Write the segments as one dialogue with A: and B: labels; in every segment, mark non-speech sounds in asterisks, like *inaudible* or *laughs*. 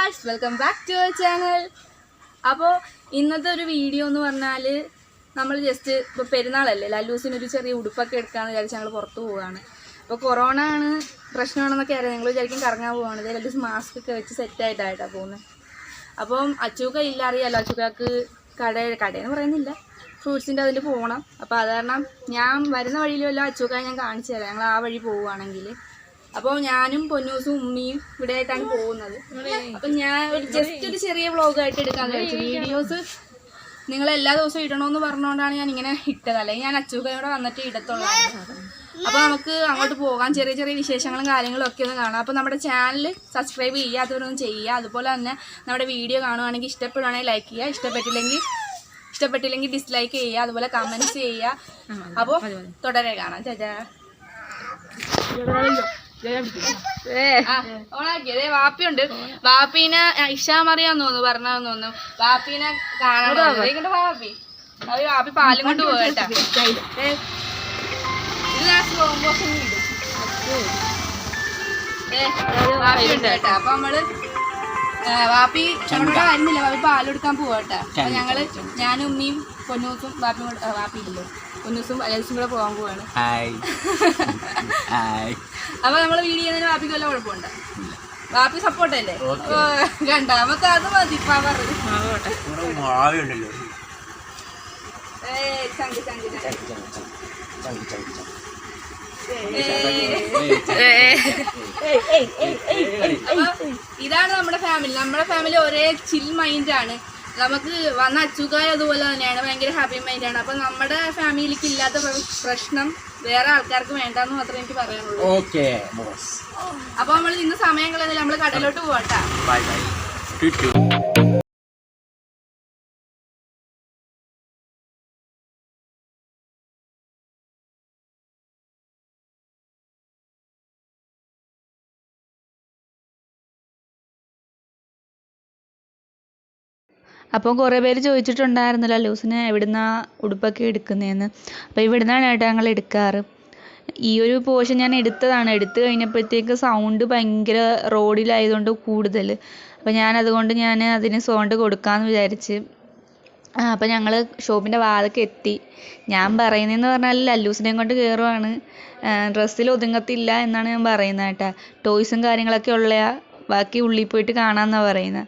A: Guys welcome back to our channel അപ്പോൾ ഇന്നത്തെ ഒരു വീഡിയോ എന്ന് പറഞ്ഞാൽ നമ്മൾ ജസ്റ്റ് ഇപ്പോൾ പെരുന്നാളല്ലേ ലല്ലൂസിന് ഒരു ചെറിയ ഉടുപ്പൊക്കെ എടുക്കാമെന്ന് വിചാരിച്ച് ഞങ്ങൾ പുറത്ത് പോവുകയാണ് അപ്പോൾ കൊറോണ ആണ് പ്രശ്നമാണെന്നൊക്കെ അറിയാം. ഞങ്ങൾ വിചാരിക്കും കറങ്ങാൻ പോവുകയാണ് ലല്ലൂസ് മാസ്ക് ഒക്കെ വെച്ച് സെറ്റ് ആയിട്ടായിട്ടാണ് പോകുന്നത് അപ്പം അച്ചൂക്ക ഇല്ല അറിയാലോ അച്ചൂക്കാക്ക് കട കടയെന്ന് പറയുന്നില്ല. ഫ്രൂട്ട്സിന്റെ അതിൽ പോകണം അപ്പോൾ അത് കാരണം ഞാൻ വരുന്ന വഴിയിലും അച്ചൂക്ക ഞാൻ കാണിച്ചു തരാം. ഞങ്ങൾ ആ വഴി പോവുകയാണെങ്കിൽ അപ്പോൾ ഞാനും പൊന്നൂസും ഉമ്മിയും ഇവിടെ ആയിട്ടാണ് പോകുന്നത് അപ്പം ഞാൻ ഒരു ജസ്റ്റ് ഒരു ചെറിയ വ്ളോഗായിട്ട് എടുക്കാൻ കഴിച്ചു വീഡിയോസ് നിങ്ങൾ എല്ലാ ദിവസവും ഇടണമെന്ന് പറഞ്ഞുകൊണ്ടാണ് ഞാൻ ഇങ്ങനെ ഇട്ടത്. അല്ലെങ്കിൽ ഞാൻ അച്ചൂക്കയോടെ വന്നിട്ട് ഇടത്തുള്ളൂ. അപ്പോൾ നമുക്ക് അങ്ങോട്ട് പോകാം. ചെറിയ ചെറിയ വിശേഷങ്ങളും കാര്യങ്ങളും ഒക്കെ ഒന്ന് കാണാം. അപ്പോൾ നമ്മുടെ ചാനൽ സബ്സ്ക്രൈബ് ചെയ്യാത്തവരൊന്നും ചെയ്യുക. അതുപോലെ തന്നെ നമ്മുടെ വീഡിയോ കാണുവാണെങ്കിൽ ഇഷ്ടപ്പെടുവാണെങ്കിൽ ലൈക്ക് ചെയ്യുക. ഇഷ്ടപ്പെട്ടില്ലെങ്കിൽ ഇഷ്ടപ്പെട്ടില്ലെങ്കിൽ ഡിസ്ലൈക്ക് ചെയ്യുക. അതുപോലെ കമന്റ്സ് ചെയ്യുക. അപ്പോൾ തുടരെ കാണാം. ചേച്ചാ ആ, ഓണാക്കി അതേ വാപ്പിയുണ്ട്. വാപ്പീനെ ഇഷാ ഇഷാമറിയാന്ന് തോന്നുന്നു പറഞ്ഞതെന്ന് തോന്നുന്നു. വാപ്പീനെ കാണാൻ വാപ്പി. അത് വാപ്പി പാലും കൊണ്ട് പോകട്ടെ ഇത് ഞാൻ സ്ലോ മോഷൻ വാപ്പിയുണ്ട് കേട്ടാ. അപ്പൊ നമ്മൾ വാപ്പി നമ്മളോട് വരുന്നില്ല വാപ്പി പാലെടുക്കാൻ പോവാട്ടെ. അപ്പൊ ഞങ്ങൾ ഞാനും ഉമ്മിയും പൊന്നൂസും വാപ്പിയും കൂടെ വാപ്പി ഇല്ലല്ലോ. പൊന്നൂസും അലേസും കൂടെ പോകാൻ പോവാണ്.
B: ഹായ്. *laughs* ഹായ്.
A: അപ്പൊ നമ്മൾ വീഡിയോ ചെയ്യുന്നതിന് വാപ്പിക്ക് വല്ല കുഴപ്പമുണ്ട്? വാപ്പി സപ്പോർട്ടല്ലേ കണ്ട? നമുക്ക് അത് മതി. പവർ
B: ചങ്കി
A: ചങ്കി ചങ്കി. ചങ്കി അപ്പൊ ഇതാണ് നമ്മുടെ ഫാമിലി നമ്മുടെ ഫാമിലി ഒരേ ചിൽ മൈൻഡാണ് നമുക്ക് വന്ന അച്ചുകായ അതുപോലെ തന്നെയാണ്. ഭയങ്കര ഹാപ്പി മൈൻഡാണ് അപ്പൊ നമ്മുടെ ഫാമിലിക്ക് ഇല്ലാത്ത പ്രശ്നം വേറെ ആൾക്കാർക്ക് വേണ്ടെന്ന് മാത്രമേ എനിക്ക് പറയാനുള്ളൂ. അപ്പൊ നമ്മൾ ഇന്ന് സമയം കളയുന്നില്ല നമ്മൾ കടയിലോട്ട് പോവാട്ടാ.
C: അപ്പോൾ കുറേ പേര് ചോദിച്ചിട്ടുണ്ടായിരുന്നല്ലോ ലൂസിന് എവിടുന്നാ ഉടുപ്പൊക്കെ എടുക്കുന്നതെന്ന് അപ്പോൾ ഇവിടുന്നാണ് ഏട്ടാ ഞങ്ങൾ എടുക്കാറ്. ഈ ഒരു പോർഷൻ ഞാൻ എടുത്തതാണ്. എടുത്തു കഴിഞ്ഞപ്പോഴത്തേക്ക് സൗണ്ട് ഭയങ്കര റോഡിലായതുകൊണ്ട് കൂടുതൽ. അപ്പോൾ ഞാൻ അതുകൊണ്ട് ഞാൻ അതിന് സൗണ്ട് കൊടുക്കാമെന്ന് വിചാരിച്ച് അപ്പോൾ ഞങ്ങൾ ഷോപ്പിന്റെ വാതൊക്കെ എത്തി. ഞാൻ പറയുന്നതെന്ന് പറഞ്ഞാൽ ലല്ലൂസിനെയും കൊണ്ട് കയറുവാണ് ഡ്രസ്സിൽ ഒതുങ്ങത്തില്ല എന്നാണ് ഞാൻ പറയുന്നത് കേട്ടാ. ടോയ്സും കാര്യങ്ങളൊക്കെ ഉള്ള ബാക്കി ഉള്ളിൽ പോയിട്ട് കാണാമെന്നാണ് പറയുന്നത്.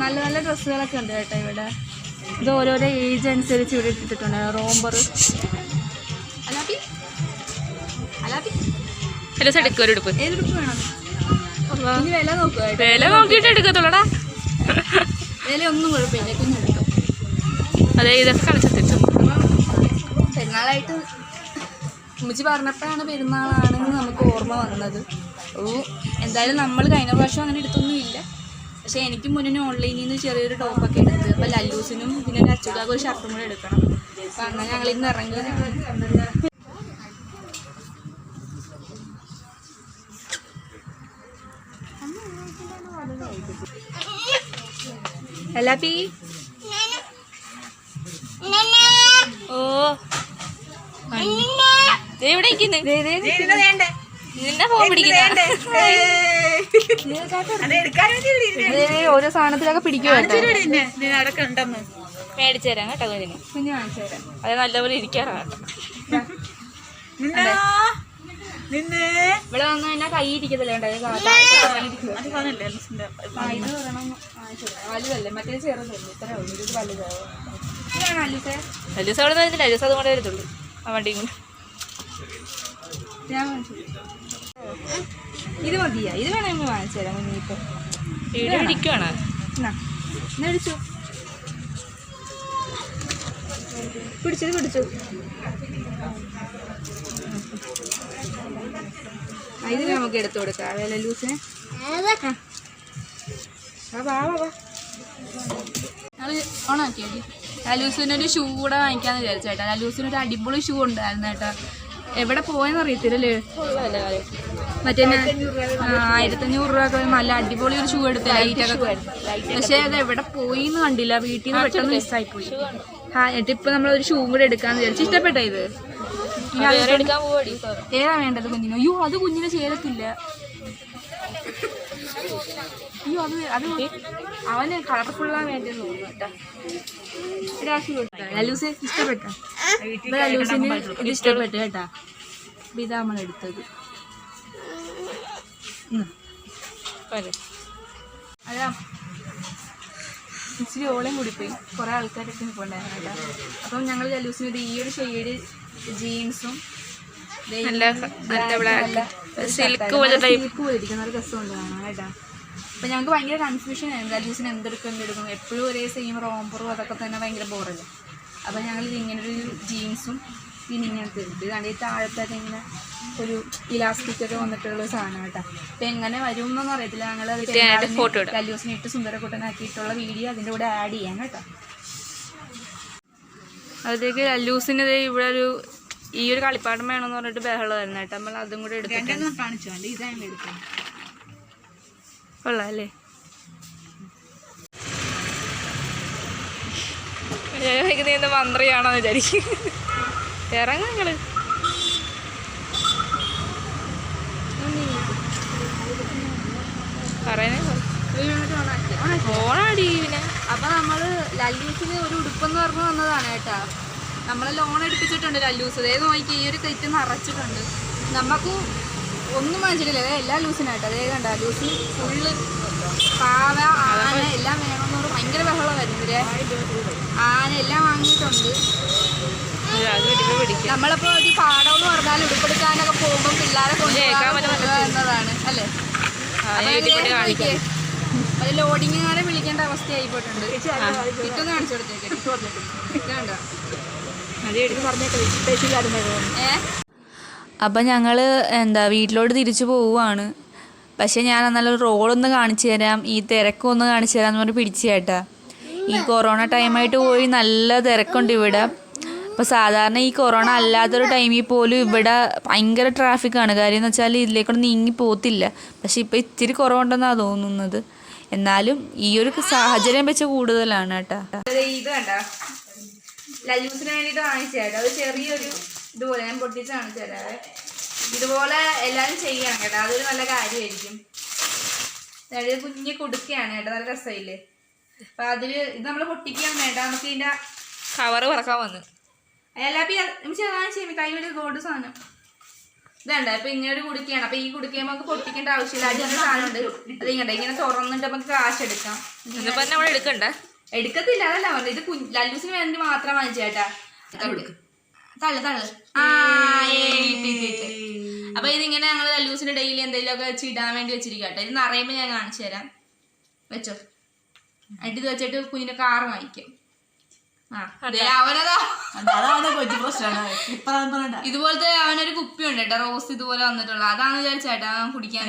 A: നല്ല നല്ല ഡ്രസ്സുകളൊക്കെ ഉണ്ട് കേട്ടോ ഇവിടെ. ഇത് ഓരോരോ ഏജ് അനുസരിച്ച് ഇവിടെ ഇട്ടിട്ടുണ്ട്. റോംബർ അലാബി അലാബി
C: ഒരു ഉടുപ്പ്.
A: വില നോക്കുക
C: വില നോക്കിയിട്ട് എടുക്കത്തുള്ളടാ.
A: വില ഒന്നും കുഴപ്പമില്ല കുഞ്ഞെടുക്കും
C: അതെ ഇതൊക്കെ
A: കളിച്ചെത്തിട്ടു പെരുന്നാളായിട്ട് ഉമ്മച്ചി പറഞ്ഞപ്പോഴാണ് പെരുന്നാളാണെന്ന് നമുക്ക് ഓർമ്മ വന്നത്. ഓ എന്തായാലും നമ്മൾ കഴിഞ്ഞ പ്രാവശ്യം അങ്ങനെ എടുത്തൊന്നുമില്ല പക്ഷേ എനിക്ക് മുന്നേ ഓൺലൈനിൽ നിന്ന് ചെറിയൊരു ടോപ്പൊക്കെ എടുത്ത് അപ്പോൾ ലല്ലൂസിനും പിന്നെ ഒരു അച്ചുകാക്ക് ഒരു ഷർട്ടും കൂടെ എടുക്കണം. അപ്പം അങ്ങനെ ഞങ്ങൾ ഇന്ന് ഇറങ്ങി.
C: ലലാപ്പി ഓ. ഇരിക്കുന്നു. നിന്നെ ഫോൺ പിടിക്കുന്ന
A: ഓരോ സാധനത്തിലൊക്കെ പിടിക്കും
C: മേടിച്ചു തരാം കേട്ടോ കുഞ്ഞിന്.
A: കുഞ്ഞു തരാം.
C: അത് നല്ലപോലെ ഇരിക്കാറാണ്
A: ഇവിടെ വന്നു കഴിഞ്ഞാൽ കൈ ഇരിക്കത്തില്ലേ. വലുതല്ലേ? മറ്റേ ചെറുതല്ലേ? ഇത്രേ ഉള്ളൂ. ഇത് വലുതാവും ഇതാണ് അല്ലിസേ
C: ലൂസ് അവിടെ വരുന്നില്ല ലൂസ് അതുകൊണ്ട് വരത്തുള്ളൂ. ആ വണ്ടിയും കൊണ്ട്.
A: ഞാൻ. ഇത് മതിയാ? ഇത് വേണമെങ്കിൽ വാങ്ങിച്ചു തരാം കുഞ്ഞിപ്പം എന്നാ പിടിച്ചു പിടിച്ചു. ഇത് നമുക്ക് എടുത്തു കൊടുക്കാം. അതല്ല ലൂസിനെ? ഓണാക്കിയാടി ലൂസിനൊരു ഷൂ കൂടെ വാങ്ങിക്കാന്ന് വിചാരിച്ചേട്ടാ ലൂസിനൊരു അടിപൊളി ഷൂ ഉണ്ടായിരുന്നു ചേട്ടാ എവിടെ പോയെന്ന് അറിയത്തില്ലല്ലേ? മറ്റേ ആയിരത്തഞ്ഞൂറ് രൂപ നല്ല അടിപൊളി ഒരു ഷൂ എടുത്ത് ലൈറ്റൊക്കെ പക്ഷെ അത് എവിടെ പോയി എന്ന് കണ്ടില്ല. വീട്ടിൽ നിന്ന് പെട്ടെന്ന് മിസ്സായി പോയി ആ എന്നിട്ട് ഇപ്പൊ നമ്മൾ ഒരു ഷൂ കൂടെ എടുക്കാന്ന് വിചാരിച്ചു. ഇഷ്ടപ്പെട്ട ഇത്? ഏതാ വേണ്ടത് കുഞ്ഞിന്? അയ്യോ അത് കുഞ്ഞിന് ചേരത്തില്ല. അയ്യോ അത് അത് അവന് കളർഫുള്ളാ വേണ്ടത് തോന്നുന്നു കേട്ടോ. ഒരാശു ലലൂസ് ഇഷ്ടപ്പെട്ട? ലലൂസിന് ഇത് ഇഷ്ടപ്പെട്ടു കേട്ടാ. ഇതാ നമ്മൾ എടുത്തത്. അതാ. ഇച്ചിരി ഓളയും കൂടി പോയി. കുറെ ആൾക്കാരൊക്കെ നിൽപ്പുണ്ടായിരുന്നു കേട്ടോ. അപ്പം ഞങ്ങൾ ജലൂസിന് ഈ ഒരു ഷെയ്ഡ് ജീൻസും
C: നല്ല നല്ല ബ്ലാക്ക് സിൽക്ക് പോലെ
A: സിൽക്ക് പോലെ ഇരിക്കുന്ന ഒരു രസമുണ്ട് കാണാൻ കേട്ടാ. അപ്പൊ ഞങ്ങൾക്ക് ഭയങ്കര കൺഫ്യൂഷൻ ആയിരുന്നു. ജലൂസിന് എന്തെടുക്കും എന്തെടുക്കും. എപ്പോഴും ഒരേ സെയിം റോംബറും അതൊക്കെ തന്നെ ഭയങ്കര ബോറല്ലേ അപ്പൊ ഞങ്ങൾ ഇങ്ങനൊരു ജീൻസും പിന്നെ ഇങ്ങനത്തെ ഇതാണ് ഈ താഴത്തായിട്ട് ഇങ്ങനെ ഒരു ഇലാസ്റ്റിക് ഒക്കെ വന്നിട്ടുള്ള സാധനം കേട്ടോ. അപ്പൊ എങ്ങനെ വരും എന്നൊന്നും അറിയത്തില്ല ഞങ്ങൾ. കല്ലൂസിനെ ഇട്ട് സുന്ദരക്കൂട്ടനാക്കിയിട്ടുള്ള വീഡിയോ അതിന്റെ കൂടെ ആഡ് ചെയ്യാം കേട്ടോ. അതിലേക്ക് ലല്ലൂസിന്റെ ഇവിടെ ഒരു ഈ ഒരു കളിപ്പാട്ടം വേണമെന്ന് പറഞ്ഞിട്ട് ബഹളമായിരുന്നു. കേട്ടോ നമ്മൾ അതും കൂടെ കൊള്ളാല്ലേ? കൊള്ളാം അല്ലേ
C: നീ മന്ത്രിയാണോന്ന് വിചാരിക്കും ഇറങ്ങ നിങ്ങൾ പറയണേ ഫോണാടി പിന്നെ.
A: അപ്പൊ നമ്മൾ ലല്ലീസിന് ഒരു ഉടുപ്പെന്ന് പറഞ്ഞു വന്നതാണ് കേട്ടാ നമ്മളെ ലോൺ എടുപ്പിച്ചിട്ടുണ്ട് ലല്ലൂസ് അതായത് നോക്കി ഈ ഒരു തെറ്റ് നിറച്ചിട്ടുണ്ട്. നമുക്ക് ഒന്നും വാങ്ങിച്ചിട്ടില്ല. അതായത് എല്ലാ ലൂസിനായിട്ട് അതായത് കണ്ട ലൂസ് ഫുള്ള് പാവ ആന എല്ലാം വേണമെന്ന് പറഞ്ഞ് ഭയങ്കര ബഹളം വരുന്നില്ലേ ആന എല്ലാം വാങ്ങിയിട്ടുണ്ട്. നമ്മളിപ്പോ ഒരു പാടം എന്ന് പറഞ്ഞാൽ ഉടുപ്പെടുക്കാനൊക്കെ പോകുമ്പോൾ പിള്ളേരെ
C: കൊണ്ടുപോകുന്നതാണ്
A: കൊണ്ടുപോകാൻ അല്ലേ? അത് ലോഡിങ്ങുകാരെ വിളിക്കേണ്ട അവസ്ഥയായി പോയിട്ടുണ്ട്. കിട്ടുന്ന കാണിച്ചു? കൊടുത്തേക്ക്. ഇതാണ്ടോ
C: അപ്പം ഞങ്ങൾ എന്താ വീട്ടിലോട്ട് തിരിച്ചു പോവുകയാണ് പക്ഷെ ഞാൻ എന്നാലും റോളൊന്ന് കാണിച്ചു തരാം. ഈ തിരക്കൊന്ന് കാണിച്ചു തരാമെന്ന് പറഞ്ഞ് പിടിച്ചു ചേട്ടാ ഈ കൊറോണ ടൈമായിട്ട് പോയി നല്ല തിരക്കുണ്ട് ഇവിടെ. അപ്പോൾ സാധാരണ ഈ കൊറോണ അല്ലാത്തൊരു ടൈമിൽ പോലും ഇവിടെ ഭയങ്കര ട്രാഫിക്കാണ് കാര്യം എന്ന് വെച്ചാൽ ഇതിലേക്കൊന്നും നീങ്ങി പോത്തില്ല. പക്ഷെ ഇപ്പോൾ ഇത്തിരി കുറവുണ്ടെന്നാണ് തോന്നുന്നത്. എന്നാലും ഈ ഒരു സാഹചര്യം വെച്ച് കൂടുതലാണ് കേട്ടോ.
A: ഇത് ഇത് കണ്ട. ലല്ലൂസിന് വേണ്ടിയിട്ട് വാങ്ങിച്ചു കേട്ടോ. അത് ചെറിയൊരു ഇതുപോലെ ഞാൻ പൊട്ടിച്ച് കാണിച്ചു തരാവേ ഇതുപോലെ എല്ലാവരും ചെയ്യണം കേട്ടോ. അതൊരു നല്ല കാര്യമായിരിക്കും. അതായത് കുഞ്ഞ് കൊടുക്കുകയാണ് കേട്ടോ. നല്ല രസമില്ലേ അപ്പൊ അതിൽ ഇത് നമ്മൾ പൊട്ടിക്കാൻ വേണ്ട നമുക്ക് ഇതിന്റെ
C: കവറ് പറക്കാൻ വന്ന്.
A: എല്ലാപ്പി ചെറിയ കൈവരി ഗോൾഡ് സാധനം. ഇതുണ്ട്. ഇപ്പൊ ഇങ്ങനെ ഒരു കുടുക്കയാണ്. അപ്പൊ ഈ കുടുക്കയും നമുക്ക് പൊട്ടിക്കേണ്ട ആവശ്യമില്ല. അതിന്റെ സാധനം ഉണ്ട്. അത് ഇങ്ങനെ ഇങ്ങനെ തുറന്നിട്ട് നമുക്ക് കാശ് എടുക്കാം.
C: എന്നിപ്പോ നമ്മൾ എടുക്കണ്ട?
A: എടുക്കത്തില്ല അതല്ല പറഞ്ഞത്. ഇത് കുഞ്ഞ് ലല്ലൂസിന് വേണ്ടി മാത്രം വാങ്ങിച്ചേട്ടാ തള്ളു തള്ളു ആ. അപ്പൊ ഇതിങ്ങനെ ഞങ്ങൾ ലല്ലൂസിന് ഡെയിലി എന്തെങ്കിലുമൊക്കെ വെച്ച് ഇടാൻ വേണ്ടി വെച്ചിരിക്കട്ടെ ഇത് നിറയുമ്പോ ഞാൻ കാണിച്ചു തരാം. വെച്ചോ. എന്നിട്ട് ഇത് വെച്ചിട്ട് കുഞ്ഞിന്റെ കാറ് വാങ്ങിക്കും. ഇതുപോലത്തെ അവനൊരു കുപ്പി ഉണ്ട് കേട്ടോ റോസ് ഇതുപോലെ വന്നിട്ടുള്ള അതാണ് വിചാരിച്ചേട്ടാ കുടിക്കാൻ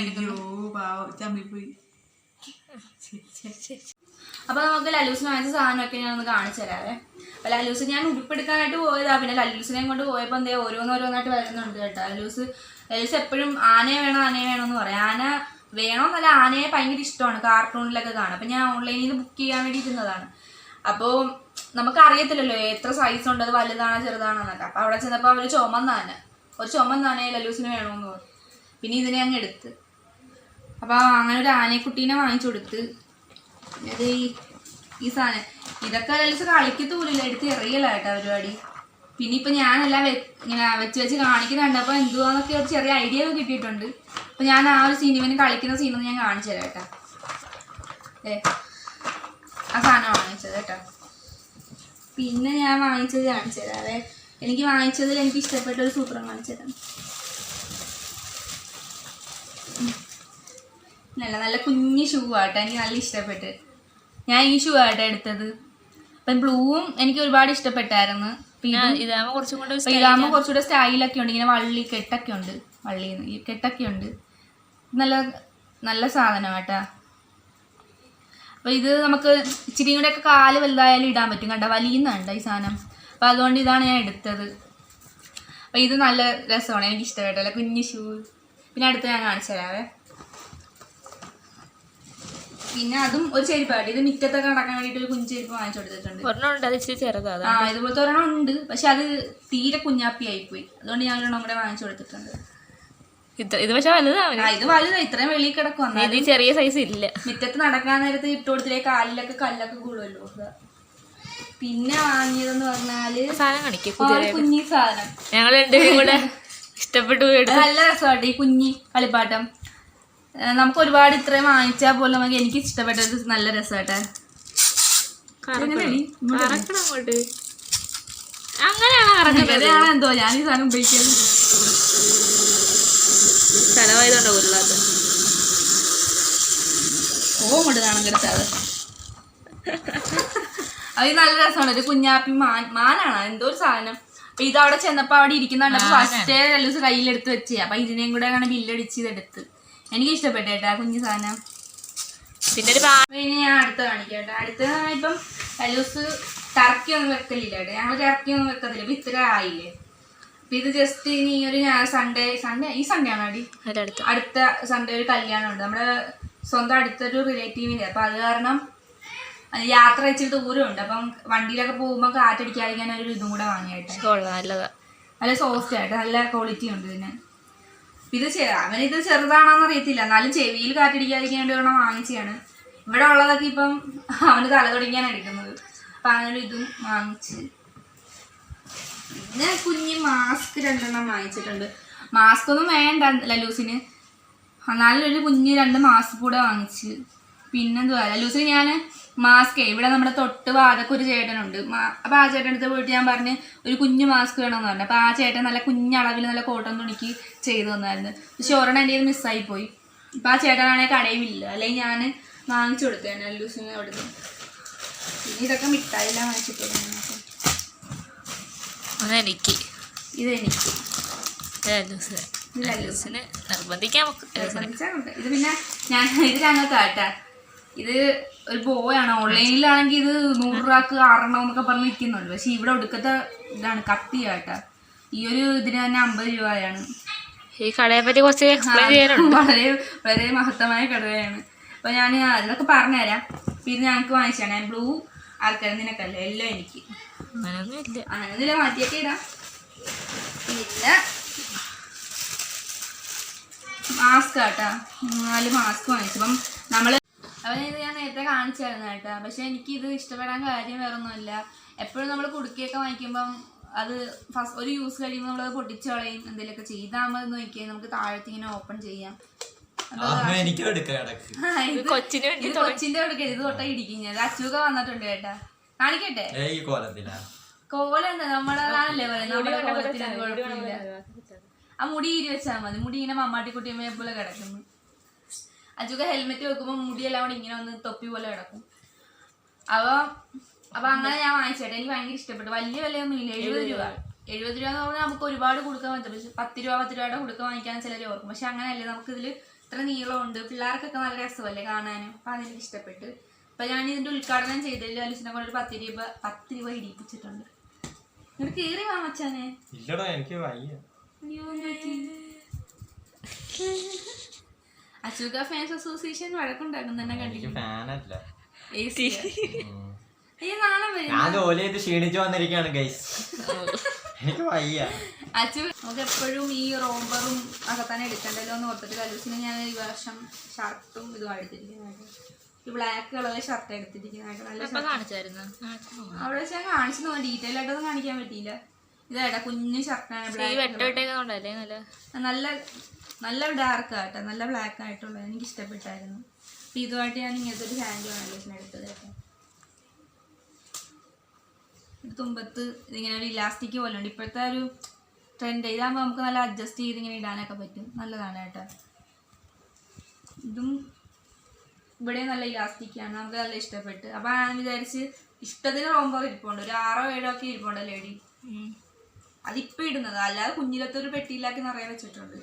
A: എടുക്കുന്നത് അപ്പൊ നമുക്ക് ലല്ലൂസിന് വാങ്ങിച്ച സാധനമൊക്കെ ഞാൻ ഒന്ന് കാണിച്ചു തരാവേ. അപ്പൊ ലല്ലൂസ് ഞാൻ ഉടുപ്പെടുക്കാനായിട്ട് പോയതാ. പിന്നെ ലല്ലൂസിനെയും കൊണ്ട് പോയപ്പോ എന്തേ ഓരോന്നോരോന്നായിട്ട് വരുന്നുണ്ട് കേട്ടോ. ലല്ലൂസ് ലല്ലൂസ് എപ്പോഴും ആനയെ വേണം ആനയെ വേണം എന്ന് പറയാം. ആന വേണമെന്നല്ല ആനയെ ഭയങ്കര ഇഷ്ടമാണ്. കാർട്ടൂണിലൊക്കെ കാണാം. അപ്പൊ ഞാൻ ഓൺലൈനിൽ നിന്ന് ബുക്ക് ചെയ്യാൻ വേണ്ടി ഇരുന്നതാണ് അപ്പോൾ നമുക്ക് അറിയത്തില്ലല്ലോ എത്ര സൈസ് ഉണ്ട് അത് വലുതാണോ ചെറുതാണോ എന്നൊക്കെ. അപ്പൊ അവിടെ ചെന്നപ്പോ അവർ ചുമന്നാന ഒരു ചുമന്നാണേ ലല്ലൂസിന് വേണമെന്ന് പറഞ്ഞു. പിന്നെ ഇതിനെ അങ്ങ് എടുത്ത്. അപ്പോൾ അങ്ങനെ ഒരു ആനക്കുട്ടീനെ വാങ്ങിച്ചു കൊടുത്ത്. ഈ സാധനം. ഇതൊക്കെ ലല്ലൂസ് കളിക്കത്തൂലില്ല എടുത്ത് എറിയലായിട്ടാ പരിപാടി. പിന്നെ ഇപ്പം ഞാനെല്ലാം ഇങ്ങനെ വെച്ച് വെച്ച് കാണിക്കുന്നുണ്ട്. അപ്പോൾ എന്തുവാന്നൊക്കെ ഒരു ചെറിയ ഐഡിയ ഒക്കെ കിട്ടിയിട്ടുണ്ട്. അപ്പം ഞാൻ ആ ഒരു സിനിമന് കളിക്കുന്ന സീനൊന്ന് ഞാൻ കാണിച്ചു തരാം കേട്ടോ. ഏ ആ സാധനം വാങ്ങിച്ചത് കേട്ടോ. പിന്നെ ഞാൻ വാങ്ങിച്ചത് കാണിച്ചു തരാം. അതെ എനിക്ക് വാങ്ങിച്ചതിൽ എനിക്ക് ഇഷ്ടപ്പെട്ട ഒരു സൂത്രം കാണിച്ചു തരാം. നല്ല നല്ല കുഞ്ഞു ഷൂ ആട്ടോ. എനിക്ക് നല്ല ഇഷ്ടപ്പെട്ട്. ഞാൻ ഈ ഷൂ ആട്ടോ എടുത്തത്. അപ്പം ബ്ലൂവും എനിക്ക് ഒരുപാട് ഇഷ്ടപ്പെട്ടായിരുന്നു.
C: ഇതാകുമ്പോൾ കുറച്ചും കൂടെ
A: ഇതാകുമ്പോൾ കുറച്ചുകൂടെ സ്റ്റൈലൊക്കെ ഉണ്ട്. ഇങ്ങനെ വള്ളി കെട്ടൊക്കെ ഉണ്ട്. വള്ളി കെട്ടൊക്കെ ഉണ്ട്. നല്ല നല്ല സാധനം കേട്ടാ അപ്പൊ ഇത് നമുക്ക് ഇച്ചിരി കൂടെ ഒക്കെ കാൽ വലുതായാലും ഇടാൻ പറ്റും കണ്ട? വലിയുന്നുണ്ട് ഈ സാധനം? അപ്പൊ അതുകൊണ്ട് ഇതാണ് ഞാൻ എടുത്തത്. അപ്പൊ ഇത് നല്ല രസമാണ്. എനിക്ക് ഇഷ്ടപ്പെട്ടല്ല കുഞ്ഞു ഷൂ പിന്നെ അടുത്ത് ഞാൻ കാണിച്ചു തരാവേ പിന്നെ അതും ഒരു ചെരുപ്പായിട്ട്. ഇത് മിറ്റത്തൊക്കെ നടക്കാൻ വേണ്ടിട്ട് ഒരു കുഞ്ഞു ചെരുപ്പ് വാങ്ങിച്ചു കൊടുത്തിട്ടുണ്ട്.
C: ഒരെണ്ണം അത് ഇച്ചിരി ചെറുതാണ്
A: ആ ഇതുപോലത്തെ ഒരെണ്ണം ഉണ്ട്. പക്ഷെ അത് തീരെ കുഞ്ഞാപ്പി ആയിപ്പോയി. അതുകൊണ്ട് ഞാൻ ഒരെണ്ണം കൂടെ വാങ്ങിച്ചു കൊടുത്തിട്ടുണ്ട്.
C: ഇത് പക്ഷെ വലുതാണ്
A: ഇത് വലുതാ. ഇത്രയും വെളിയിൽ കിടക്കും
C: ഇത് ചെറിയ സൈസ് ഇല്ല.
A: മിറ്റത്ത് നടക്കാൻ നേരത്ത് ഇട്ട് കൊടുത്തില്ലേ കാലിലൊക്കെ കല്ലൊക്കെ കൂടുമല്ലോ പിന്നെ വാങ്ങിയതെന്ന് പറഞ്ഞാൽ
C: സാധനം കാണിക്കും
A: കുഞ്ഞി സാധനം.
C: ഞങ്ങൾ രണ്ടുപേരും കൂടെ ഇഷ്ടപ്പെട്ടു
A: നല്ല രസമാട്ടെ ഈ കുഞ്ഞി കളിപ്പാട്ടം. നമുക്ക് ഒരുപാട് ഇത്രയും വാങ്ങിച്ചാൽ പോലും നമുക്ക് എനിക്ക് ഇഷ്ടപ്പെട്ടത് നല്ല രസമായിട്ടെ
C: കറക്കണം. അങ്ങോട്ട്. അങ്ങനെയാണോ
A: എന്തോ ഞാൻ ഈ സാധനം ഉപയോഗിക്കുന്നത്
C: സ്ഥലമായതുകൊണ്ടോ ഉരുളാത്ത
A: ഓ കൊണ്ട് കാണാൻ അത്. നല്ല രസമാണ്. ഒരു കുഞ്ഞാപ്പി മാൻ മാനാണ്. എന്തോ ഒരു സാധനം. അപ്പൊ ഇത് അവിടെ ചെന്നപ്പോ അവിടെ ഇരിക്കുന്നുണ്ട്. ഫസ്റ്റ് കയ്യിലെടുത്ത് വെച്ചേ. അപ്പൊ ഇതിനെയും കൂടെ അങ്ങനെ ബില്ലടിച്ച് ഇതെടുത്ത്. എനിക്ക് ഇഷ്ടപ്പെട്ടു കേട്ടോ ആ കുഞ്ഞു സാധനം.
C: പിന്നെ ഒരു പാ
A: അപ്പൊ ഞാൻ അടുത്ത് കാണിക്കാം കേട്ടോ. അടുത്ത ഇപ്പം രല്ലൂസ് ടർക്കി ഒന്നും വെക്കലില്ല കേട്ടോ. ഞങ്ങൾ ടർക്കി ഒന്നും വെക്കത്തില്ല. ഇപ്പൊ ഇത്ര ആയില്ലേ? അപ്പൊ ഇത് ജസ്റ്റ് ഇനി ഒരു സൺഡേ സൺഡേ ഈ സൺഡേ ആണോ അടി? അടുത്ത. സൺഡേ ഒരു കല്യാണം ഉണ്ട് നമ്മുടെ സ്വന്തം അടുത്തൊരു റിലേറ്റീവിന്റെ അപ്പം അത് കാരണം യാത്ര വെച്ചിട്ട് ദൂരമുണ്ട്. അപ്പം വണ്ടിയിലൊക്കെ പോകുമ്പോൾ കാറ്റടിക്കാതിരിക്കാൻ ഒരു ഇതും കൂടെ വാങ്ങിയായിട്ട് നല്ല സോഫ്റ്റ് ആയിട്ട് നല്ല ക്വാളിറ്റി ഉണ്ട് ഇതിന്. ഇത് അവനിത് ചെറുതാണോന്ന് അറിയത്തില്ല. എന്നാലും ചെവിയിൽ കാറ്റടിക്കാതിരിക്കാൻ വേണ്ടി വേണം വാങ്ങിച്ചാണ് ഇവിടെ ഉള്ളതൊക്കെ ഇപ്പം അവന് തല തുടങ്ങിയാണ് എടുക്കുന്നത്. അപ്പം അങ്ങനെ ഇതും വാങ്ങിച്ച്. പിന്നെ കുഞ്ഞ് മാസ്ക് രണ്ടെണ്ണം വാങ്ങിച്ചിട്ടുണ്ട്. മാസ്ക് ഒന്നും വേണ്ട ലലൂസിന്. എന്നാലും ഒരു കുഞ്ഞ് രണ്ട് മാസ്ക് കൂടെ വാങ്ങിച്ച്. പിന്നെന്തുവാ? ലൂസിന് ഞാൻ മാസ്ക് ഇവിടെ നമ്മുടെ തൊട്ട് വാതൊക്കെ ഒരു ചേട്ടനുണ്ട്. അപ്പോൾ ആ ചേട്ടൻ അടുത്ത് പോയിട്ട് ഞാൻ പറഞ്ഞ് ഒരു കുഞ്ഞു മാസ്ക് വേണമെന്ന് പറഞ്ഞു. അപ്പോൾ ആ ചേട്ടൻ നല്ല കുഞ്ഞളവിൽ നല്ല കോട്ടൺ തുണിക്ക് ചെയ്തു തന്നായിരുന്നു. പക്ഷെ ഒരെണ്ണം എന്റെ കയ്യിൽ മിസ്സായി പോയി. ഇപ്പം ആ ചേട്ടനാണെങ്കിൽ കടയുമില്ല അല്ലെങ്കിൽ ഞാൻ വാങ്ങിച്ചു കൊടുത്തേനെ അവിടെ അവിടുന്ന്. പിന്നെ ഇതൊക്കെ മിഠായില്ല
C: വാങ്ങിച്ചിട്ടുണ്ടെനിക്ക്
A: ഇത് എനിക്ക്
C: ലൂസിന്. നിർബന്ധിക്കാൻ.
A: ഇത് പിന്നെ ഞാൻ ഇത് ഞങ്ങൾക്ക് ആട്ടാ ഇത് ഒരു ബോയാണ് ഓൺലൈനിലാണെങ്കിൽ ഇത് നൂറ് രൂപക്ക് ആറെണ്ണം എന്നൊക്കെ പറഞ്ഞ് വിൽക്കുന്നുണ്ട്. പക്ഷെ ഇവിടെ ഒടുക്കത്തെ ഇതാണ് കത്തിയാട്ടാ. ഈ ഒരു ഇതിന് തന്നെ അമ്പത് രൂപയാണ്.
C: ഈ കടയെ പറ്റി കുറച്ച് എക്സ്പ്ലെയിൻ ചെയ്യാനുണ്ട്.
A: വളരെ വളരെ മഹത്തമായ കടയാണ്. അപ്പൊ ഞാൻ അതിനൊക്കെ പറഞ്ഞുതരാം. പിന്നെ ഞങ്ങൾക്ക് വാങ്ങിച്ചാണ് ഞാൻ ബ്ലൂ ആർക്കാരും നിനക്കല്ല എല്ലാം എനിക്ക്. അങ്ങനെ മാറ്റിയൊക്കെ ഇടാം. പിന്നെ മാസ്ക് കേട്ടാ നാല് മാസ്ക് വാങ്ങിച്ചു. അപ്പം നമ്മൾ അവൻ ഇത് ഞാൻ നേരത്തെ കാണിച്ചായിരുന്നു കേട്ടാ. പക്ഷെ എനിക്ക് ഇത് ഇഷ്ടപ്പെടാൻ കാര്യം വേറെ ഒന്നുമില്ല എപ്പോഴും നമ്മൾ കുടുക്കിയൊക്കെ വാങ്ങിക്കുമ്പം അത് ഫസ്റ്റ് ഒരു യൂസ് കഴിയുമ്പോൾ നമ്മളത് പൊട്ടിച്ച് കളയും എന്തെങ്കിലുമൊക്കെ ചെയ്താൽ മതി നോക്കിയാൽ നമുക്ക് താഴത്ത് ഇങ്ങനെ ഓപ്പൺ ചെയ്യാം.
B: എനിക്കും എടുക്കാം
A: ഇടയ്ക്ക് ഇത്
C: കൊച്ചിന് വേണ്ടി
A: കൊച്ചിന്റെ കൊടുക്കരുത്. ഇത് തൊട്ടേ ഇടിക്കും ഞാൻ. അച്ചൂക്ക വന്നിട്ടുണ്ട് കേട്ടാ. കാണിക്കട്ടെ?
B: ഏ ഈ കോലത്തിലാ.
A: കോലം എന്താ? നമ്മളതാണല്ലേ പറയുന്നത്. നമ്മുടെ കോലത്തിന് അത് കുഴപ്പമില്ല. ആ മുടി ഇരി വെച്ചാൽ മതി. മുടി ഇങ്ങനെ മമ്മാട്ടി കുട്ടിയമ്മയെ പോലെ കിടക്കുന്നു. അജുക ഹെൽമെറ്റ് വെക്കുമ്പോൾ മുടിയെല്ലാം കൂടി ഇങ്ങനെ ഒന്ന് തൊപ്പി പോലെ കിടക്കും. അപ്പോൾ അപ്പൊ അങ്ങനെ ഞാൻ വാങ്ങിച്ചേട്ടെ. എനിക്ക് ഭയങ്കര ഇഷ്ടപ്പെട്ടു. വലിയ വിലയൊന്നും ഇല്ല. എഴുപത് രൂപ. എഴുപത് രൂപ എന്ന് പറഞ്ഞാൽ നമുക്ക് ഒരുപാട് കൊടുക്കാൻ പറ്റും. പക്ഷെ പത്ത് രൂപ പത്ത് രൂപയുടെ കൊടുക്കാൻ വാങ്ങിക്കാൻ ചിലർ ഓർക്കും. പക്ഷെ അങ്ങനെയല്ലേ. നമുക്ക് ഇതിൽ ഇത്ര നീളമുണ്ട്. പിള്ളേർക്കൊക്കെ നല്ല രസമല്ലേ കാണാനും. അപ്പൊ അതെനിക്ക് ഇഷ്ടപ്പെട്ട്. അപ്പൊ ഞാൻ ഇതിന്റെ ഉദ്ഘാടനം ചെയ്തതിൽ അലിസിനെ കൊണ്ട് ഒരു പത്ത് രൂപ പത്ത് രൂപ ഇടിപ്പിച്ചിട്ടുണ്ട്. എന്നിട്ട് കീറി മച്ചാനെ.
B: ഇല്ലടാ എനിക്ക് വയ്യ.
A: അയ്യോ അശോക ഫാൻസ് അസോസിയേഷൻ വഴക്കുണ്ടാക്കും തന്നെ
B: എനിക്ക്
A: കണ്ടിട്ട്
B: ഫാനല്ല
A: അയ്യോ നാളെ വരും.
B: ഞാൻ ജോലി ചെയ്ത് ക്ഷീണിച്ചു വന്നിരിക്കുകയാണ് ഗൈസ് എനിക്ക് വയ്യ.
A: അച്ചു നമുക്ക് എപ്പോഴും ഈ റോബറും ഒക്കെ തന്നെ എടുക്കണ്ടല്ലോ എന്ന് ഓർത്തിട്ട് കലൂസിന് ഞാൻ ഈ വർഷം ഷർട്ടും ഇതും എടുത്തിരിക്കുന്നതായിട്ട് ഈ ബ്ലാക്ക് കളർ ഷർട്ട് എടുത്തിരിക്കുന്നതായിട്ട് നല്ല
C: കാണിച്ചായിരുന്നു?
A: അവിടെ വെച്ച് ഞാൻ കാണിച്ചു ഡീറ്റെയിൽ ആയിട്ടൊന്നും കാണിക്കാൻ പറ്റിയില്ല. ഇതായിട്ടാ കുഞ്ഞു ഷർട്ടാണ്
C: നല്ല
A: നല്ല ഡാർക്ക് ആട്ടോ നല്ല ബ്ലാക്ക് ആയിട്ടുള്ളത് എനിക്ക് ഇഷ്ടപ്പെട്ടായിരുന്നു അപ്പം ഇതുമായിട്ട് ഞാൻ ഇങ്ങനത്തെ ഒരു ഹാൻഡ് ആണ് എടുത്തത് കേട്ടോ. തുമ്പത്ത് ഇതിങ്ങനെ ഒരു ഇലാസ്റ്റിക് പോലെ ഉണ്ട്. ഇപ്പോഴത്തെ ഒരു ട്രെൻഡ് ഇതാകുമ്പോൾ നമുക്ക് നല്ല അഡ്ജസ്റ്റ് ചെയ്ത് ഇങ്ങനെ ഇടാനൊക്കെ പറ്റും. നല്ലതാണ് കേട്ടോ. ഇതും ഇവിടെ നല്ല ഇലാസ്റ്റിക് ആണ്. നമുക്ക് നല്ല ഇഷ്ടപ്പെട്ട്. അപ്പം ഞാൻ വിചാരിച്ച് ഇഷ്ടത്തിന് റോംബോ ഇരിപ്പുണ്ട്. ഒരു ആറോ ഏഴോ ഒക്കെ ഇരിപ്പുണ്ട് ലേഡി അതിപ്പോ ഇടുന്നത്. അല്ലാതെ കുഞ്ഞിലത്തെ ഒരു പെട്ടിയിലാക്കി നിറയെ വെച്ചിട്ടുണ്ട്.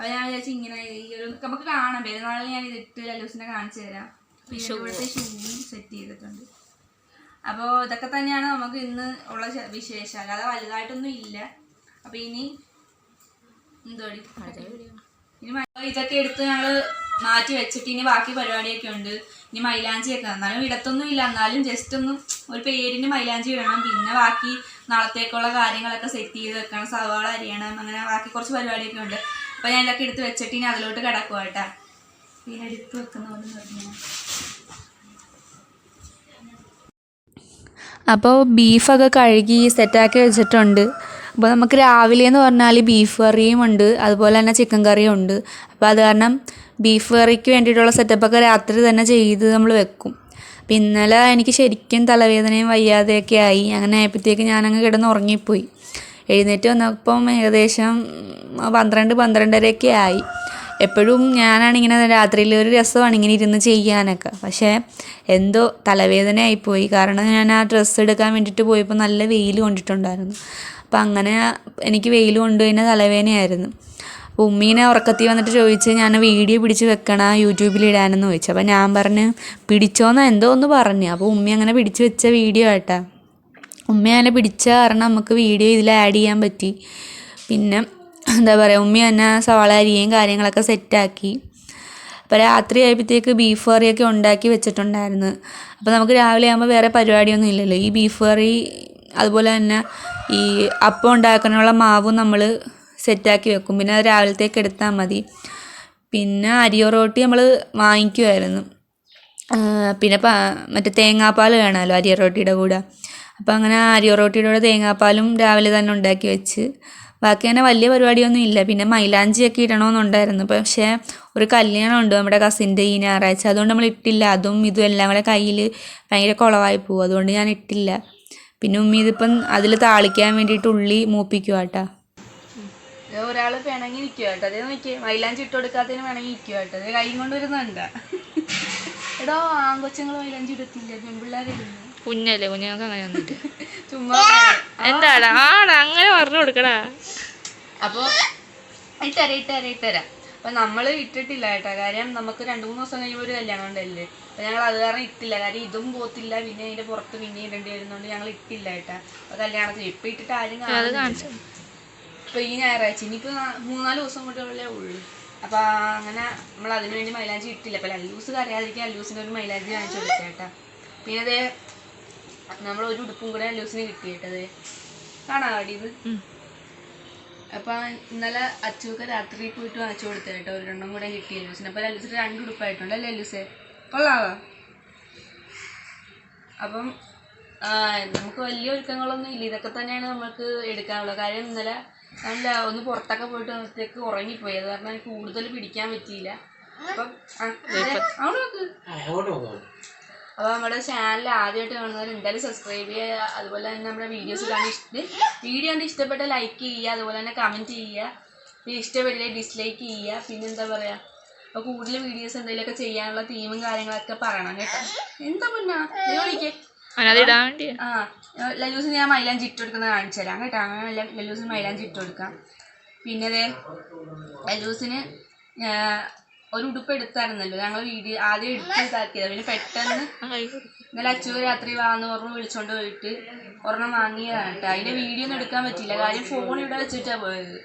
A: അപ്പൊ ഞാൻ വിചാരിച്ചു ഇങ്ങനെ ഈ ഒരു നമുക്ക് കാണാം. പെരുന്നാളിൽ ഞാൻ ഇതിട്ട് അലൂസിനെ കാണിച്ചു തരാം. പിന്നെ ഇവിടുത്തെ ഷൂവും സെറ്റ് ചെയ്തിട്ടുണ്ട്. അപ്പോൾ ഇതൊക്കെ തന്നെയാണ് നമുക്ക് ഇന്ന് ഉള്ള വിശേഷം അല്ലാതെ വലുതായിട്ടൊന്നും ഇല്ല. അപ്പൊ ഇനി എന്തോടി ഇനി ഇതൊക്കെ എടുത്ത് ഞങ്ങൾ മാറ്റി വെച്ചിട്ട് ഇനി ബാക്കി പരിപാടിയൊക്കെ ഉണ്ട്. ഇനി മൈലാഞ്ചി ഒക്കെ എന്നാലും ഇടത്തൊന്നും ഇല്ല. എന്നാലും ജസ്റ്റ് ഒന്ന് ഒരു പേരിന് മൈലാഞ്ചി ഇടണം. പിന്നെ ബാക്കി നാളത്തേക്കുള്ള കാര്യങ്ങളൊക്കെ സെറ്റ് ചെയ്ത് വെക്കണം. സവാള അരിയണം. അങ്ങനെ ബാക്കി കുറച്ച് പരിപാടിയൊക്കെ ഉണ്ട്. അപ്പൊ ഞാൻ ഇതൊക്കെ എടുത്ത് വെച്ചിട്ട് ഇനി അതിലോട്ട് കിടക്കുക കേട്ടാ. പിന്നെ എടുത്ത് വെക്കുന്ന പറഞ്ഞു.
C: അപ്പോൾ ബീഫൊക്കെ കഴുകി സെറ്റാക്കി വെച്ചിട്ടുണ്ട്. അപ്പോൾ നമുക്ക് രാവിലെ എന്ന് പറഞ്ഞാൽ ബീഫ് കറിയും ഉണ്ട് അതുപോലെ തന്നെ ചിക്കൻ കറിയും ഉണ്ട്. അപ്പോൾ അത് കാരണം ബീഫ് കറിക്ക് വേണ്ടിയിട്ടുള്ള സെറ്റപ്പൊക്കെ രാത്രി തന്നെ ചെയ്ത് നമ്മൾ വെക്കും. അപ്പം ഇന്നലെ എനിക്ക് ശരിക്കും തലവേദനയും വയ്യാതെയൊക്കെ ആയി. അങ്ങനെ ആയപ്പോഴത്തേക്ക് ഞാനങ്ങ് കിടന്ന് ഉറങ്ങിപ്പോയി. എഴുന്നേറ്റ് വന്നപ്പം ഏകദേശം പന്ത്രണ്ട് പന്ത്രണ്ടരയൊക്കെ ആയി. എപ്പോഴും ഞാനാണ് ഇങ്ങനെ രാത്രിയിൽ ഒരു രസമാണ് ഇങ്ങനെ ഇരുന്ന് ചെയ്യാനൊക്കെ. പക്ഷേ എന്തോ തലവേദനയായിപ്പോയി. കാരണം ഞാൻ ആ ഡ്രസ്സ് എടുക്കാൻ വേണ്ടിയിട്ട് പോയപ്പോൾ നല്ല വെയിൽ കൊണ്ടിട്ടുണ്ടായിരുന്നു. അപ്പം അങ്ങനെ എനിക്ക് വെയിൽ കൊണ്ട് തന്നെ തലവേദനയായിരുന്നു. അപ്പോൾ ഉമ്മീനെ ഉറക്കത്തി വന്നിട്ട് ചോദിച്ച് ഞാൻ വീഡിയോ പിടിച്ച് വെക്കണ യൂട്യൂബിൽ ഇടാനെന്ന് ചോദിച്ചു. അപ്പോൾ ഞാൻ പറഞ്ഞ് പിടിച്ചോന്ന് എന്തോ ഒന്ന് പറഞ്ഞു. അപ്പോൾ ഉമ്മി അങ്ങനെ പിടിച്ച് വെച്ച വീഡിയോ ആട്ടാ. ഉമ്മ എന്നെ പിടിച്ച കാരണം നമുക്ക് വീഡിയോ ഇതിൽ ആഡ് ചെയ്യാൻ പറ്റി. പിന്നെ എന്താ പറയുക ഉമ്മ തന്നെ സവാള അരിയും കാര്യങ്ങളൊക്കെ സെറ്റാക്കി അപ്പോൾ രാത്രി ആയപ്പോഴത്തേക്ക് ബീഫ് കറിയൊക്കെ ഉണ്ടാക്കി വെച്ചിട്ടുണ്ടായിരുന്നു. അപ്പോൾ നമുക്ക് രാവിലെ ആകുമ്പോൾ വേറെ പരിപാടിയൊന്നും ഇല്ലല്ലോ. ഈ ബീഫ് കറി അതുപോലെ തന്നെ ഈ അപ്പം ഉണ്ടാക്കാനുള്ള മാവും നമ്മൾ സെറ്റാക്കി വെക്കും. പിന്നെ അത് രാവിലത്തേക്ക് എടുത്താൽ മതി. പിന്നെ അരിയോ റോട്ടി നമ്മൾ വാങ്ങിക്കുമായിരുന്നു പിന്നെ മറ്റേ തേങ്ങാപ്പാൽ വേണമല്ലോ അരിയ റൊട്ടിയുടെ കൂടെ. അപ്പോൾ അങ്ങനെ ആര്യോ റോട്ടിയുടെ തേങ്ങാപ്പാലും രാവിലെ തന്നെ ഉണ്ടാക്കി വെച്ച്. ബാക്കി അങ്ങനെ വലിയ പരിപാടിയൊന്നും ഇല്ല. പിന്നെ മൈലാഞ്ചിയൊക്കെ ഇടണമെന്നുണ്ടായിരുന്നു പക്ഷേ ഒരു കല്യാണം ഉണ്ട് നമ്മുടെ കസിന്റെ ഈ ഞായറാഴ്ച. അതുകൊണ്ട് നമ്മൾ ഇട്ടില്ല. അതും ഇതും എല്ലാം കൂടെ കയ്യിൽ ഭയങ്കര കുളവായി പോകും. അതുകൊണ്ട് ഞാൻ ഇട്ടില്ല. പിന്നെ ഉമ്മി ഇതിപ്പം അതിൽ താളിക്കാൻ വേണ്ടിയിട്ട് ഉള്ളി മൂപ്പിക്കുക കേട്ടോ
A: ഒരാൾ പിണങ്ങി നിൽക്കുക കേട്ടോ അതേ നോക്കിയേ. മൈലാഞ്ചി ഇട്ട് കൊടുക്കാത്തതിന് പിണങ്ങി നിൽക്കുക കേട്ടോ അത് കൈ കൊണ്ട് വരുന്നുണ്ടോ എടോ ആൺകൊച്ചങ്ങൾ മൈലാഞ്ചി ഇടത്തില്ല? പെൺപിള്ളേരിടുന്നു
C: കുഞ്ഞല്ലേ കുഞ്ഞുങ്ങൾക്ക് അങ്ങനെ ഒന്നുമില്ല *laughs*
A: ചുമ്മാ
C: എന്താടാ ആടാ അങ്ങനെ പറഞ്ഞു കൊടുക്കടാ.
A: അപ്പൊ ഇട്ടരാ ഇട്ടരാ ഇട്ടരാ. അപ്പൊ നമ്മൾ ഇട്ടിട്ടില്ല കേട്ടോ. കാര്യം നമുക്ക് രണ്ടു മൂന്ന് ദിവസം കഴിയുമ്പോൾ ഒരു കല്യാണം ഉണ്ടല്ലേ? അപ്പൊ ഞങ്ങൾ അത് കാരണം ഇട്ടില്ല. കാര്യം ഇതും പോത്തില്ല പിന്നെ അതിന്റെ പുറത്ത് പിന്നെ ഇടേണ്ടി വരുന്നോണ്ട് ഞങ്ങൾ ഇട്ടില്ല കേട്ടോ. കല്യാണത്തിന് ഇപ്പൊ ഇട്ടിട്ട് ആരും ഇപ്പം ഈ ഞായറാഴ്ച ഇനിയിപ്പോ മൂന്നാൽ ദിവസം കൊണ്ടുള്ളേ ഉള്ളു. അപ്പൊ അങ്ങനെ നമ്മൾ അതിനുവേണ്ടി മൈലാഞ്ചി ഇട്ടില്ല. അപ്പൊ ലല്ലൂസ് കറിയാതിരിക്കാൻ അല്ലൂസിന്റെ ഒരു മൈലാഞ്ചി വാങ്ങിച്ചു കൊടുക്കാം കേട്ടോ. പിന്നെ അതേ നമ്മൾ ഒരു ഉടുപ്പും കൂടെ ലൂസിന് കിട്ടിയിട്ടത്. കാണാ കാണാം അടി അപ്പൊ ഇന്നലെ അച്ചുവൊക്കെ രാത്രി പോയിട്ട് വാങ്ങിച്ചു കൊടുത്തു കേട്ടോ. ഒരെണ്ണം കൂടെ കിട്ടി ലൂസിന് അപ്പൊ ലൂസിന് രണ്ട് ഉടുപ്പായിട്ടുണ്ട് അല്ലേ ലൂസേ കൊള്ളാവാ? അപ്പം ആ, നമുക്ക് വലിയ ഒരുക്കങ്ങളൊന്നും ഇല്ല. ഇതൊക്കെ തന്നെയാണ് നമുക്ക് എടുക്കാനുള്ളത്. കാര്യം ഇന്നലെ നല്ല ഒന്ന് പുറത്തൊക്കെ പോയിട്ട് വന്നത്തേക്ക് ഉറങ്ങിപ്പോയി. അത് കാരണം എനിക്ക് കൂടുതൽ പിടിക്കാൻ പറ്റിയില്ല. അപ്പം അവിടെ നോക്ക് അപ്പോൾ നമ്മുടെ ചാനൽ ആദ്യമായിട്ട് കാണുന്നവർ എന്തായാലും സബ്സ്ക്രൈബ് ചെയ്യുക അതുപോലെ തന്നെ നമ്മുടെ വീഡിയോസ് കാണാൻ ഇഷ്ടം വീഡിയോ കണ്ട് ഇഷ്ടപ്പെട്ട ലൈക്ക് ചെയ്യുക അതുപോലെ തന്നെ കമന്റ് ചെയ്യുക പിന്നെ ഇഷ്ടപ്പെട്ടില്ലേ ഡിസ്ലൈക്ക് ചെയ്യുക പിന്നെ എന്താ പറയുക അപ്പോൾ കൂടുതൽ വീഡിയോസ് എന്തെങ്കിലുമൊക്കെ ചെയ്യാനുള്ള തീമും കാര്യങ്ങളൊക്കെ പറയണം കേട്ടോ. എന്താ പിന്നെ? വിളിക്കേ. ആ ലല്ലൂസിന് ഞാൻ മൈലാഞ്ചി ഇട്ട് കൊടുക്കുന്നത് കാണിച്ചു തരാം കേട്ടോ. അങ്ങനെ ലല്ലൂസിന് മൈലാഞ്ചി ഇട്ട് കൊടുക്കാം. പിന്നെ അതെ ലല്ലൂസിന് ഒരു ഉടുപ്പ് എടുത്തായിരുന്നല്ലോ. ഞങ്ങൾ വീഡിയോ ആദ്യം എടുത്ത് ഇതാക്കിയത്. പിന്നെ പെട്ടെന്ന് ഇന്നലെ അച്ഛൻ രാത്രി വാന്ന് പറഞ്ഞു വിളിച്ചോണ്ട് പോയിട്ട് ഒരെണ്ണം വാങ്ങിയതാണ് കേട്ടോ. അതിന്റെ വീഡിയോ ഒന്നും എടുക്കാൻ പറ്റില്ല കാര്യം ഫോൺ ഇവിടെ വെച്ചിട്ടാ പോയത്.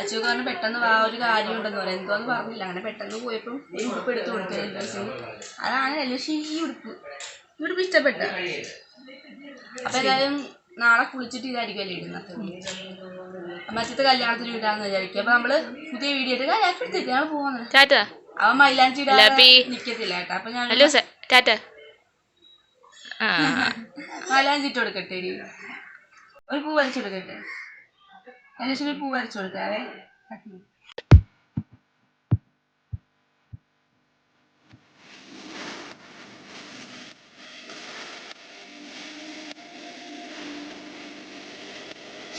A: അച്ഛൻ പറഞ്ഞു പെട്ടെന്ന് വാ ഒരു കാര്യം ഉണ്ടെന്ന് പറയാം എന്തോന്ന് പറഞ്ഞില്ല. അങ്ങനെ പെട്ടെന്ന് പോയപ്പോൾ ഒരു ഉടുപ്പ് എടുത്ത് കൊടുത്തു അതാണ് എല്ലോഷി ഈ ഉടുപ്പ് ഉടുപ്പ് ഇഷ്ടപ്പെട്ട. അപ്പൊ എല്ലാവരും നാളെ കുളിച്ചിട്ട് ഇതായിരിക്കുമല്ലോ ഇടുന്നത്. മറ്റത്തെ കല്യാണത്തിന് വിടാന്ന് വിചാരിക്കും അപ്പൊ നമ്മൾ പുതിയ വീഡിയോ ഞാൻ എടുത്തിട്ട് ഞാൻ
C: ടാറ്റ.
A: അവൻ മൈലാഞ്ചി. നിക്കത്തില്ല കേട്ടോ. അപ്പൊ ഞാൻ
C: ലല്ലൂസേ ടാറ്റ. ആ.
A: മൈലാഞ്ചി ഇട്ട് കൊടുക്കട്ടെ ഒരു പൂ വരച്ചു കൊടുക്കട്ടെ. അതിനുശേഷം ഒരു പൂ വരച്ചു കൊടുക്കാവേ